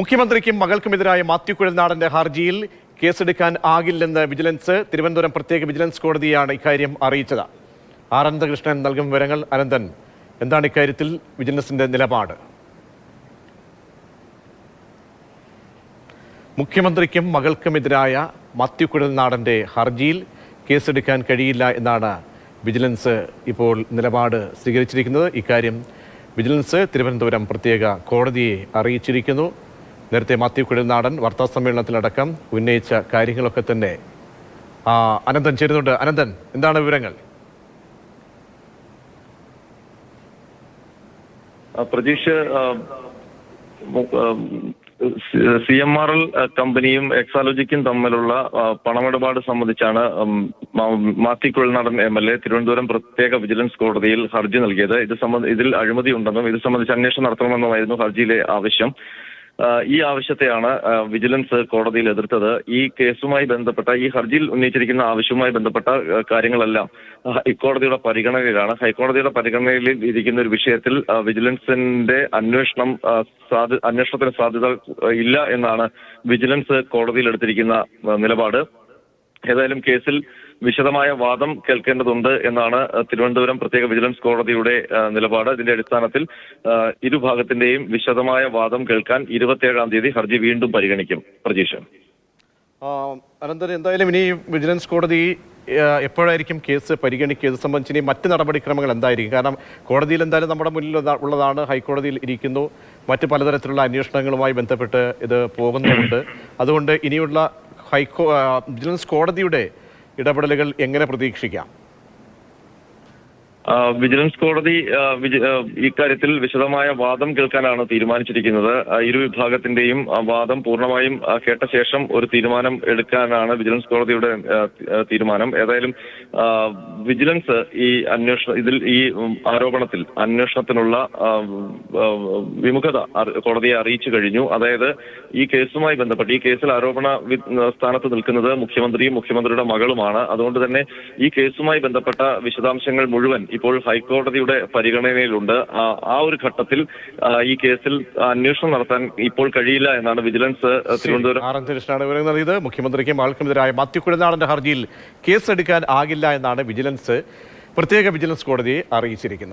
മുഖ്യമന്ത്രിക്കും മകൾക്കുമെതിരായ മാത്യു കുഴൽനാടന്റെ ഹർജിയിൽ കേസെടുക്കാൻ ആകില്ലെന്ന് വിജിലൻസ് തിരുവനന്തപുരം പ്രത്യേക വിജിലൻസ് കോടതിയാണ് ഇക്കാര്യം അറിയിച്ചത്. ആർ. അനന്തകൃഷ്ണൻ നൽകും വിവരങ്ങൾ അനന്തൻ. എന്താണ് ഇക്കാര്യത്തിൽ വിജിലൻസിന്റെ നിലപാട്? മുഖ്യമന്ത്രിക്കും മകൾക്കുമെതിരായ മാത്യു കുഴൽനാടന്റെ ഹർജിയിൽ കേസെടുക്കാൻ കഴിയില്ല എന്നാണ് വിജിലൻസ് ഇപ്പോൾ നിലപാട് സ്വീകരിച്ചിരിക്കുന്നത്. ഇക്കാര്യം വിജിലൻസ് തിരുവനന്തപുരം പ്രത്യേക കോടതിയെ അറിയിച്ചിരിക്കുന്നു. നേരത്തെ മാത്യു കുഴൽനാടൻ വാർത്താ സമ്മേളനത്തിലടക്കം ഉന്നയിച്ച കാര്യങ്ങളൊക്കെ തന്നെ അനന്തൻ ചേരുന്നുണ്ട്. അനന്തൻ എന്താണ് വിവരങ്ങൾ? ആ, Pratheesh C M R L കമ്പനിയും എക്സാലോജിക്കും തമ്മിലുള്ള പണമിടപാട് സംബന്ധിച്ചാണ് Mathew Kuzhalnadan M L A Thiruvananthapuram പ്രത്യേക വിജിലൻസ് കോടതിയിൽ ഹർജി നൽകിയത്. ഇത് സംബന്ധ ഇതിൽ അഴിമതി ഉണ്ടെന്നും ഇത് സംബന്ധിച്ച് അന്വേഷണം നടത്തണമെന്നുമായിരുന്നു ഹർജിയിലെ ആവശ്യം. ഈ ആവശ്യത്തെയാണ് വിജിലൻസ് കോടതിയിൽ എതിർത്തത്. ഈ കേസുമായി ബന്ധപ്പെട്ട ഈ ഹർജിയിൽ ഉന്നയിച്ചിരിക്കുന്ന ആവശ്യവുമായി ബന്ധപ്പെട്ട കാര്യങ്ങളെല്ലാം ഹൈക്കോടതിയുടെ പരിഗണനയിലാണ്. ഹൈക്കോടതിയുടെ പരിഗണനയിൽ ഇരിക്കുന്ന ഒരു വിഷയത്തിൽ വിജിലൻസിന്റെ അന്വേഷണം അന്വേഷണത്തിന് സാധ്യത ഇല്ല എന്നാണ് വിജിലൻസ് കോടതിയിൽ എടുത്തിരിക്കുന്ന നിലപാട്. ഏതായാലും കേസിൽ വിശദമായ വാദം കേൾക്കേണ്ടതുണ്ട് എന്നാണ് തിരുവനന്തപുരം പ്രത്യേക വിജിലൻസ് കോടതിയുടെ നിലപാട്. ഇതിന്റെ അടിസ്ഥാനത്തിൽ ഇരുഭാഗത്തിന്റെയും വിശദമായ വാദം കേൾക്കാൻ ഇരുപത്തിയേഴാം തീയതി ഹർജി വീണ്ടും പരിഗണിക്കും പ്രതീക്ഷ അനന്തരം എന്തായാലും ഇനി വിജിലൻസ് കോടതി എപ്പോഴായിരിക്കും കേസ് പരിഗണിക്കുക? ഇത് സംബന്ധിച്ച് ഇനി മറ്റ് നടപടിക്രമങ്ങൾ എന്തായിരിക്കും? കാരണം കോടതിയിൽ എന്തായാലും നമ്മുടെ മുന്നിൽ ഉള്ളതാണ് ഹൈക്കോടതിയിൽ ഇരിക്കുന്നു. മറ്റ് പലതരത്തിലുള്ള അന്വേഷണങ്ങളുമായി ബന്ധപ്പെട്ട് ഇത് പോകുന്നുണ്ട് അതുകൊണ്ട് ഇനിയുള്ള ഹൈക്കോ വിജിലൻസ് കോടതിയുടെ ഇടപെടലുകൾ എങ്ങനെ പ്രതീക്ഷിക്കാം? വിജിലൻസ് കോടതി ഇക്കാര്യത്തിൽ വിശദമായ വാദം കേൾക്കാനാണ് തീരുമാനിച്ചിരിക്കുന്നത്. ഇരു വിഭാഗത്തിന്റെയും വാദം പൂർണമായും കേട്ട ശേഷം ഒരു തീരുമാനം എടുക്കാനാണ് വിജിലൻസ് കോടതിയുടെ തീരുമാനം. ഏതായാലും വിജിലൻസ് ഈ അന്വേഷണ ഇതിൽ ഈ ആരോപണത്തിൽ അന്വേഷണത്തിനുള്ള വിമുഖത കോടതിയെ അറിയിച്ചു കഴിഞ്ഞു. അതായത് ഈ കേസുമായി ബന്ധപ്പെട്ട് ഈ കേസിൽ ആരോപണ സ്ഥാനത്ത് നിൽക്കുന്നത് മുഖ്യമന്ത്രിയും മുഖ്യമന്ത്രിയുടെ മകളുമാണ്. അതുകൊണ്ട് തന്നെ ഈ കേസുമായി ബന്ധപ്പെട്ട വിശദാംശങ്ങൾ മുഴുവൻ ഇപ്പോൾ ഹൈക്കോടതിയുടെ പരിഗണനയിലുണ്ട്. ആ ഒരു ഘട്ടത്തിൽ ഈ കേസിൽ അന്വേഷണം നടത്താൻ ഇപ്പോൾ കഴിയില്ല എന്നാണ് വിജിലൻസ് തിരുവനന്തപുരം ആർ കൃഷ്ണനാണ് വിവരം നൽകിയത്. മുഖ്യമന്ത്രിക്കും ആൾക്കെതിരായ മാത്യുക്കുഴനാടന്റെ ഹർജിയിൽ കേസെടുക്കാൻ ആകില്ല എന്നാണ് വിജിലൻസ് പ്രത്യേക വിജിലൻസ് കോടതിയെ അറിയിച്ചിരിക്കുന്നത്.